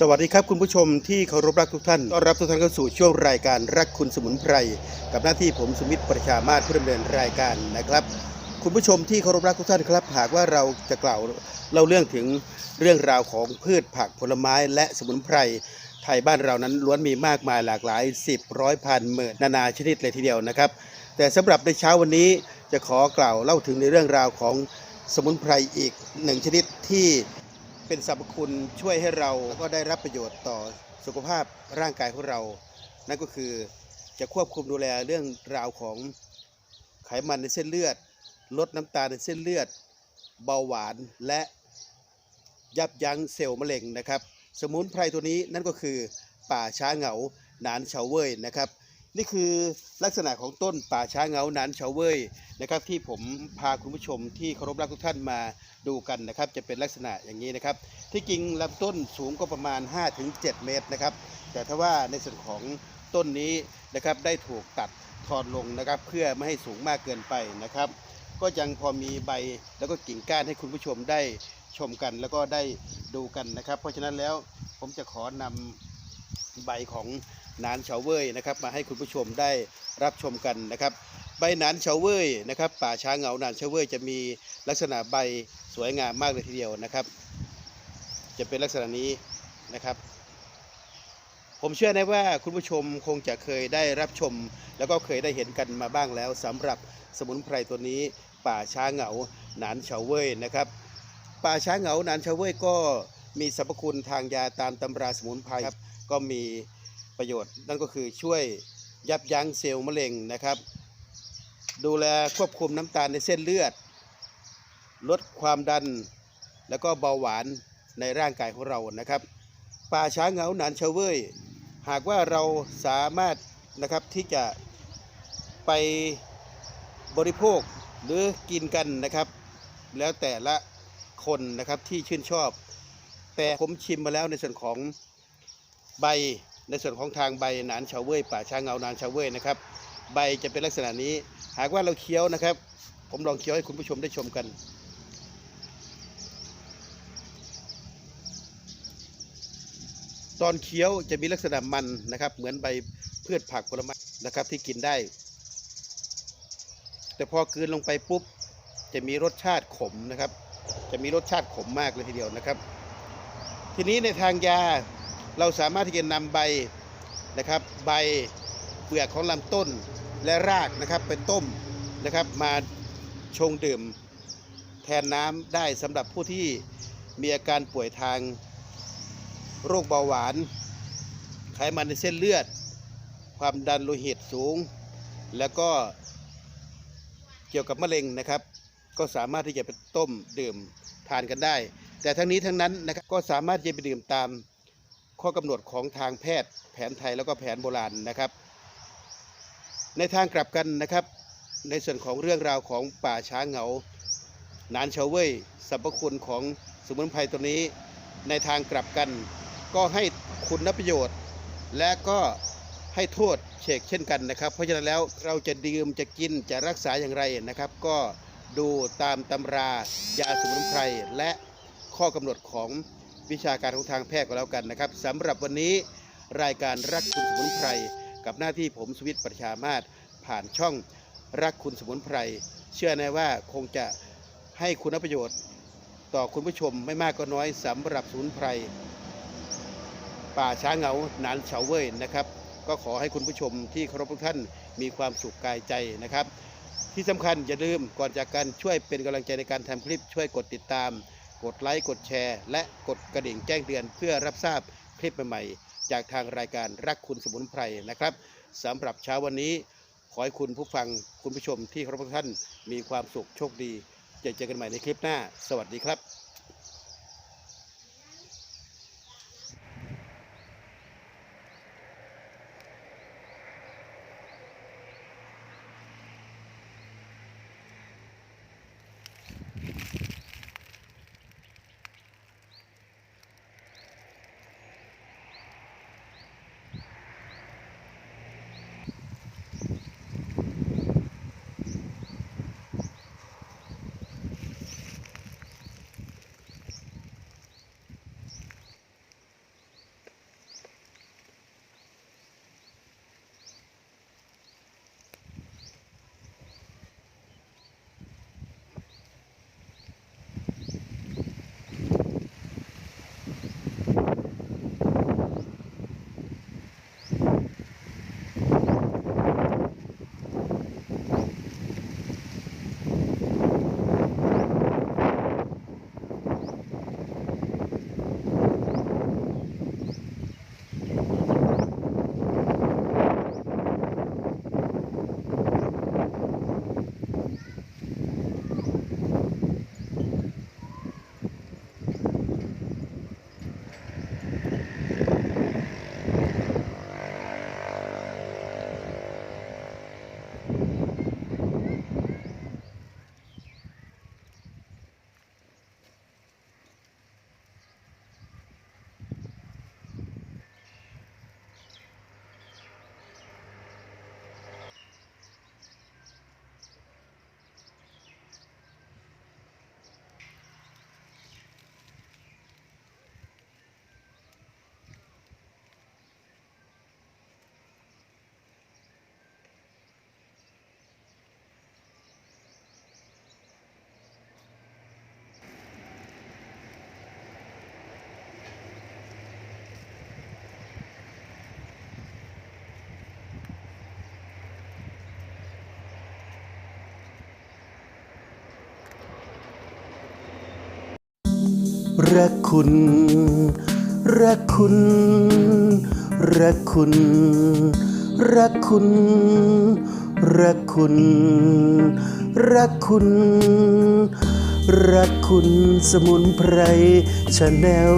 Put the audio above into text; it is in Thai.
สวัสดีครับคุณผู้ชมที่เคารพรักทุกท่านต้อนรับทุกท่านเข้าสู่ช่วงรายการรักคุณสมุนไพรกับหน้าที่ผมสมิทธิ์ประชามาศผู้ดำเนินรายการนะครับ คุณผู้ชมที่เคารพรักทุกท่านครับ หากว่าเราจะกล่าวเล่าเรื่องถึงเรื่องราวของพืชผักผลไม้และสมุนไพรไทยบ้านเรานั้นล้วนมีมากมายหลากหลาย 10ร้อยพันหมื่นนานาชนิดเลยทีเดียวนะครับ แต่สำหรับในเช้าวันนี้จะขอกล่าวเล่าถึงในเรื่องราวของสมุนไพรอีกหนึ่งชนิดที่ เป็นสรรพคุณช่วยให้เราก็ได้รับประโยชน์ต่อสุขภาพร่างกายของเรา นั่นก็คือจะควบคุมดูแลเรื่องราวของไขมันในเส้นเลือด ลดน้ำตาลในเส้นเลือด เบาหวานและยับยั้งเซลล์มะเร็งนะครับ สมุนไพรตัวนี้นั่นก็คือป่าช้าเหงาหนานเฉาเว่ยนะครับ นี่คือลักษณะของต้นป่าช้าเงาหนานเฉาเว่ยนะครับ ที่ผมพาคุณผู้ชมที่เคารพรักทุกท่านมาดูกันนะครับ จะเป็นลักษณะอย่างนี้นะครับ ที่จริงลำต้นสูงก็ประมาณ 5-7 เมตรนะครับ แต่ถ้าว่าในส่วนของต้นนี้นะครับได้ถูกตัดทอนลงนะครับ เพื่อไม่ให้สูงมากเกินไปนะครับ ก็ยังพอมีใบแล้วก็กิ่งก้านให้คุณผู้ชมได้ชมกันแล้วก็ได้ดูกันนะครับ เพราะฉะนั้นแล้วผมจะขอนำใบของ นานเฉาเว่ยนะครับมาให้คุณผู้ชมได้รับชมกันนะครับ ใบหนานเฉาเว่ยนะครับ ป่าช้าเหงาหนานเฉาเว่ยจะมีลักษณะใบสวยงามมากเลยทีเดียวนะครับ จะเป็นลักษณะนี้นะครับผมเชื่อนะว่าคุณผู้ชมคงจะเคยได้รับชม แล้วก็เคยได้เห็นกันมาบ้างแล้วสำหรับสมุนไพรตัวนี้ ป่าช้าเหงาหนานเฉาเว่ยนะครับ ป่าช้าเหงาหนานเฉาเว่ยก็มีสรรพคุณทางยาตามตำราสมุนไพรครับก็มี ประโยชน์ นั่นก็คือช่วยยับยั้งเซลล์มะเร็งนะครับ ดูแลควบคุมน้ำตาลในเส้นเลือด ลดความดันแล้วก็เบาหวานในร่างกายของเรานะครับ ป่าช้าเหงาหนานเฉาเว่ยหากว่าเราสามารถนะครับที่จะไปบริโภคหรือกินกันนะครับ แล้วแต่ละคนนะครับที่ชื่นชอบ แต่ผมชิมมาแล้วในส่วนของใบ ในส่วนของทางใบหนานเฉาเว่ยป่าช้างเงาหนานเฉาเว่ยนะครับ ใบจะเป็นลักษณะนี้ หากว่าเราเคี้ยวนะครับ ผมลองเคี้ยวให้คุณผู้ชมได้ชมกันตอนเคี้ยวจะมีลักษณะมันนะครับ เหมือนใบพืชผักผลไม้นะครับที่กินได้ แต่พอกลืนลงไปปุ๊บ จะมีรสชาติขมนะครับ จะมีรสชาติขมมากเลยทีเดียวนะครับ ทีนี้ในทางยา เราสามารถที่จะนำใบนะครับใบเปลือกของลำต้นและรากนะครับไปต้มนะครับมาชงดื่มแทนน้ำได้สำหรับผู้ที่มีอาการป่วยทางโรคเบาหวานไขมันในเส้นเลือด ความดันโลหิตสูง แล้วก็เกี่ยวกับมะเร็งนะครับ ก็สามารถที่จะไปต้มดื่มทานกันได้ แต่ทั้งนี้ทั้งนั้นนะครับก็สามารถที่จะไปดื่มตาม ข้อกำหนดของทางแพทย์แผนไทยแล้วก็แผนโบราณนะครับ ในทางกลับกันนะครับ ในส่วนของเรื่องราวของป่าช้าเหงานานเฉาเว่ยสรรพคุณของสมุนไพรตัวนี้ ในทางกลับกัน ก็ให้คุณประโยชน์ และก็ให้โทษเชกเช่นกันนะครับ เพราะฉะนั้นแล้วเราจะดื่มจะกินจะรักษาอย่างไรนะครับ ก็ดูตามตำรายาสมุนไพรและข้อกำหนดของ วิชาการของทางแพทย์ก็แล้วกันนะครับสำหรับวันนี้รายการรักคุณสมุนไพรกับหน้าที่ผมสวิตประชามาศผ่านช่องรักคุณสมุนไพรเชื่อแน่ว่าคงจะให้คุณประโยชน์ ต่อคุณผู้ชมไม่มากก็น้อยสำหรับสมุนไพรป่าช้าเหงาหนานเฉาเว่ยนะครับ ก็ขอให้คุณผู้ชมที่เคารพทุกท่านมีความสุขกายใจนะครับ ที่สำคัญอย่าลืมก่อนจากกันช่วยเป็นกำลังใจในการทำคลิปช่วยกดติดตาม กดไลค์ กดแชร์ และกดกระดิ่งแจ้งเตือน เพื่อรับทราบคลิปใหม่ๆ จากทางรายการรักคุณสมุนไพรนะครับสำหรับเช้าวันนี้ ขอให้คุณผู้ฟังคุณผู้ชมที่เคารพทุกท่านมีความสุขโชคดีจะเจอกันใหม่ในคลิปหน้า สวัสดีครับ รักคุณ รักคุณ รักคุณ รักคุณ รักคุณ รักคุณ รักคุณสมุนไพรชาแนล